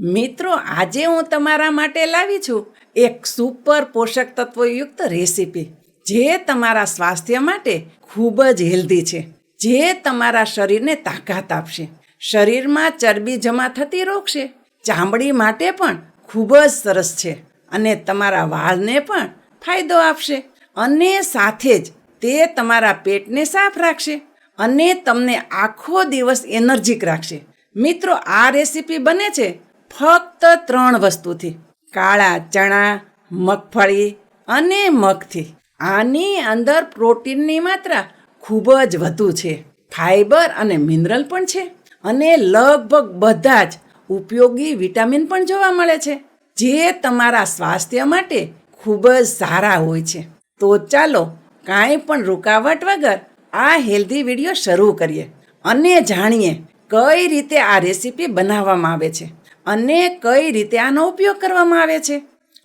મિત્રો, આજે હું તમારા માટે લાવી છું એક સુપર પોષક તત્વયુક્ત રેસીપી, જે તમારા સ્વાસ્થ્ય માટે ખૂબ જ હેલ્ધી છે, જે તમારા શરીરને તાકાત આપશે. શરીરમાં ચરબી જમા થતી રોકશે ચામડી માટે પણ ખૂબ જ સરસ છે અને તમારા વાળને પણ ફાયદો આપશે અને સાથે જ તે તમારા પેટને સાફ રાખશે અને તમને આખો દિવસ એનર્જીક રાખશે. મિત્રો, આ રેસીપી બને છે ફક્ત ત્રણ વસ્તુથી. કાળા ચણા, મગફળી અને મગથી. આની અંદર પ્રોટીનની માત્રા ખૂબ જ વધુ છે. ફાઈબર અને મિનરલ પણ છે. અને લગભગ બધા જ ઉપયોગી વિટામિન પણ જોવા મળે છે, જે તમારા સ્વાસ્થ્ય માટે ખૂબ જ સારા હોય છે. તો ચાલો કાંઈ પણ રૂકાવટ વગર આ હેલ્ધી વીડિયો શરૂ કરીએ અને જાણીએ કઈ રીતે આ રેસીપી બનાવવામાં આવે છે? અને કઈ રીતે આનો ઉપયોગ કરવામાં આવે છે?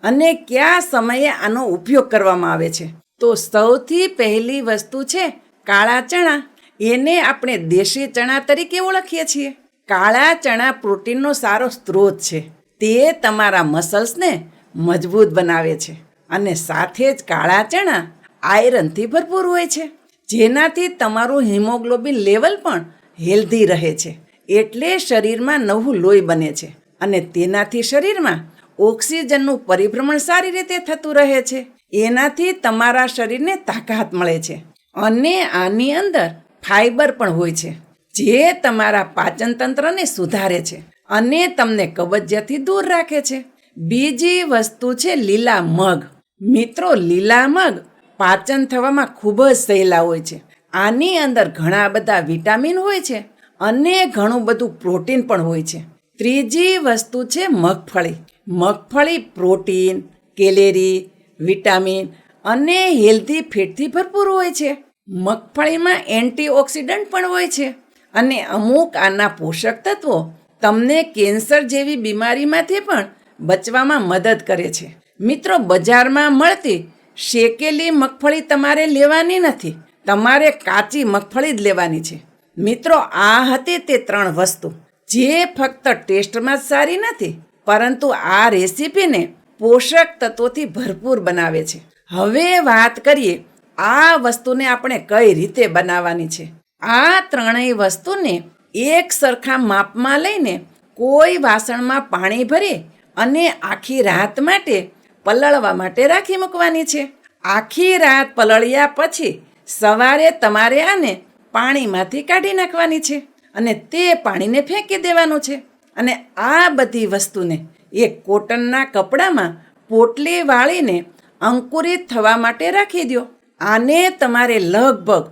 અને કયા સમયે આનો ઉપયોગ કરવામાં આવે છે? તો સૌથી પહેલી વસ્તુ છે કાળા ચણા. એને આપણે દેશી ચણા તરીકે ઓળખીએ છીએ. કાળા ચણા પ્રોટીનનો સારો સ્ત્રોત છે. તે તમારા મસલ્સને મજબૂત બનાવે છે. અને સાથે જ કાળા ચણા આયરનથી ભરપૂર હોય છે. જેનાથી તમારું હિમોગ્લોબિન લેવલ પણ હેલ્ધી રહે છે. એટલે શરીરમાં નવું લોહી બને છે અને તેનાથી શરીરમાં ઓક્સિજનનું પરિભ્રમણ સારી રીતે થતું રહે છે. એનાથી તમારા શરીરને તાકાત મળે છે અને આની અંદર ફાઈબર પણ હોય છે, જે તમારા પાચન તંત્રને સુધારે છે અને તમને કબજિયાતથી દૂર રાખે છે. બીજી વસ્તુ છે લીલા મગ. મિત્રો, લીલા મગ પાચન થવામાં ખૂબ જ સહેલા હોય છે. આની અંદર ઘણા બધા વિટામિન હોય છે અને ઘણું બધું પ્રોટીન પણ હોય છે. ત્રીજી વસ્તુ છે મગફળી. મગફળી પ્રોટીન, કેલેરી, વિટામિન અને હેલ્ધી ફેટથી ભરપૂર હોય છે. મગફળીમાં એન્ટીઓક્સિડન્ટ પણ હોય છે અને અમુક આના પોષક તત્વો તમને કેન્સર જેવી બીમારીમાંથી પણ બચવામાં મદદ કરે છે. મિત્રો, બજારમાં મળતી શેકેલી મગફળી તમારે લેવાની નથી. તમારે કાચી મગફળી જ લેવાની છે. મિત્રો, આ હતી તે ત્રણ વસ્તુ. જે ફક્ત ટેસ્ટમાં જ સારી નથી, પરંતુ આ રેસીપીને પોષક તત્વોથી ભરપૂર બનાવે છે. હવે વાત કરીએ, આ વસ્તુને આપણે કઈ રીતે બનાવવાની છે? આ ત્રણેય વસ્તુને એક સરખા માપમાં લઈને કોઈ વાસણમાં પાણી ભરી અને આખી રાત માટે પલળવા માટે રાખી મૂકવાની છે. આખી રાત પલળ્યા પછી સવારે તમારે આને પાણીમાંથી કાઢી નાખવાની છે અને તે પાણીને ફેંકી દેવાનું છે. અને આ બધી વસ્તુને એ કોટનના કપડામાં પોટલી વાળીને અંકુરિત થવા માટે રાખી દો આને તમારે લગભગ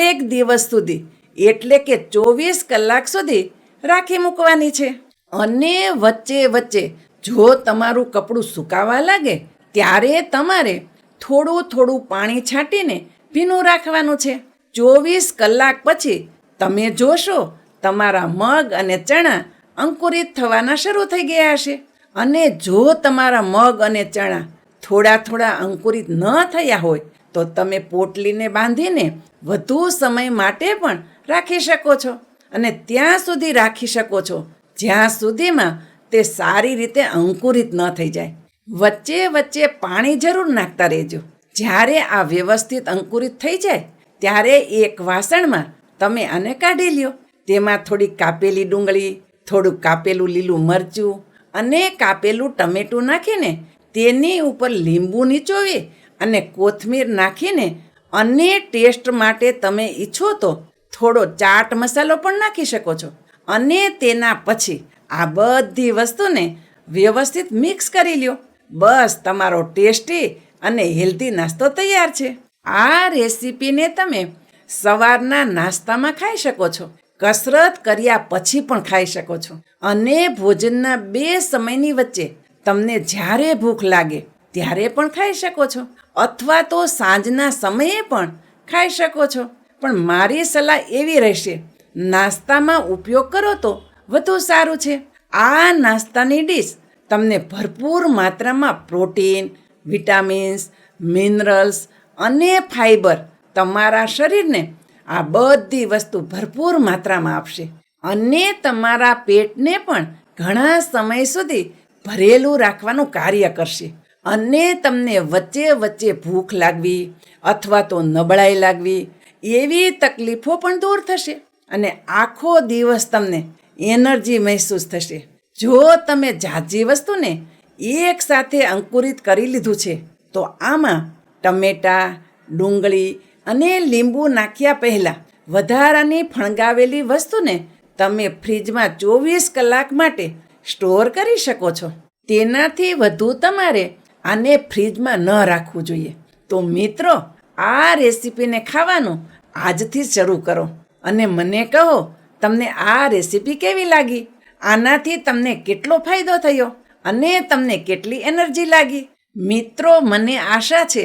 એક દિવસ સુધી, એટલે કે ચોવીસ કલાક સુધી રાખી મૂકવાની છે. અને વચ્ચે વચ્ચે જો તમારું કપડું સુકાવા લાગે, ત્યારે તમારે થોડું થોડું પાણી છાંટીને ભીનું રાખવાનું છે. ચોવીસ કલાક પછી તમે જોશો તમારા મગ અને ચણા અંકુરિત થવાના શરૂ થઈ ગયા હશે. અને જો તમારા મગ અને ચણા થોડા થોડા અંકુરિત ન થયા હોય, તો તમે પોટલીને બાંધીને વધુ સમય માટે પણ રાખી શકો છો. અને ત્યાં સુધી રાખી શકો છો, જ્યાં સુધીમાં તે સારી રીતે અંકુરિત ન થઈ જાય. વચ્ચે વચ્ચે પાણી જરૂર નાખતા રહેજો. જ્યારે આ વ્યવસ્થિત અંકુરિત થઈ જાય ત્યારે એક વાસણમાં તમે આને કાઢી લ્યો. તેમાં થોડી કાપેલી ડુંગળી, થોડું કાપેલું લીલું મરચું અને કાપેલું ટમેટું નાખીને તેની ઉપર લીંબુ નીચોવી અને કોથમીર નાખીને અને ટેસ્ટ માટે તમે ઈચ્છો તો થોડો ચાટ મસાલો પણ નાખી શકો છો. અને તેના પછી આ બધી વસ્તુને વ્યવસ્થિત મિક્સ કરી લ્યો. બસ તમારો ટેસ્ટી અને હેલ્ધી નાસ્તો તૈયાર છે. આ રેસીપીને તમે સવારના નાસ્તામાં ખાઈ શકો છો. કસરત કર્યા પછી પણ ખાઈ શકો છો. અને ભોજનના બે સમયની વચ્ચે તમને જ્યારે ભૂખ લાગે ત્યારે પણ ખાઈ શકો છો. અથવા તો સાંજના સમયે પણ ખાઈ શકો છો. પણ મારી સલાહ એવી રહેશે, નાસ્તામાં ઉપયોગ કરો તો વધુ સારું છે. આ નાસ્તાની ડીશ તમને ભરપૂર માત્રામાં પ્રોટીન, વિટામિન્સ, મિનરલ્સ અને ફાઈબર તમારા શરીરને આ બધી વસ્તુ ભરપૂર માત્રામાં આપશે. અને તમારા પેટને પણ ઘણા સમય સુધી ભરેલું રાખવાનું કાર્ય કરશે. અને તમને વચ્ચે વચ્ચે ભૂખ લાગવી અથવા તો નબળાઈ લાગવી એવી તકલીફો પણ દૂર થશે અને આખો દિવસ તમને એનર્જી મહેસૂસ થશે. જો તમે ઝાઝી વસ્તુને એક સાથે અંકુરિત કરી લીધું છે, તો આમાં ટમેટાં, ડુંગળી અને લીંબુ નાખ્યા પહેલાં વધારાની ફણગાવેલી વસ્તુને તમે ફ્રીજમાં ચોવીસ કલાક માટે સ્ટોર કરી શકો છો. તેનાથી વધુ તમારે આને ફ્રીજમાં ન રાખવું જોઈએ. તો મિત્રો, આ રેસીપીને ખાવાનું આજથી શરૂ કરો અને મને કહો, તમને આ રેસીપી કેવી લાગી? આનાથી તમને કેટલો ફાયદો થયો અને તમને કેટલી એનર્જી લાગી? મિત્રો, મને આશા છે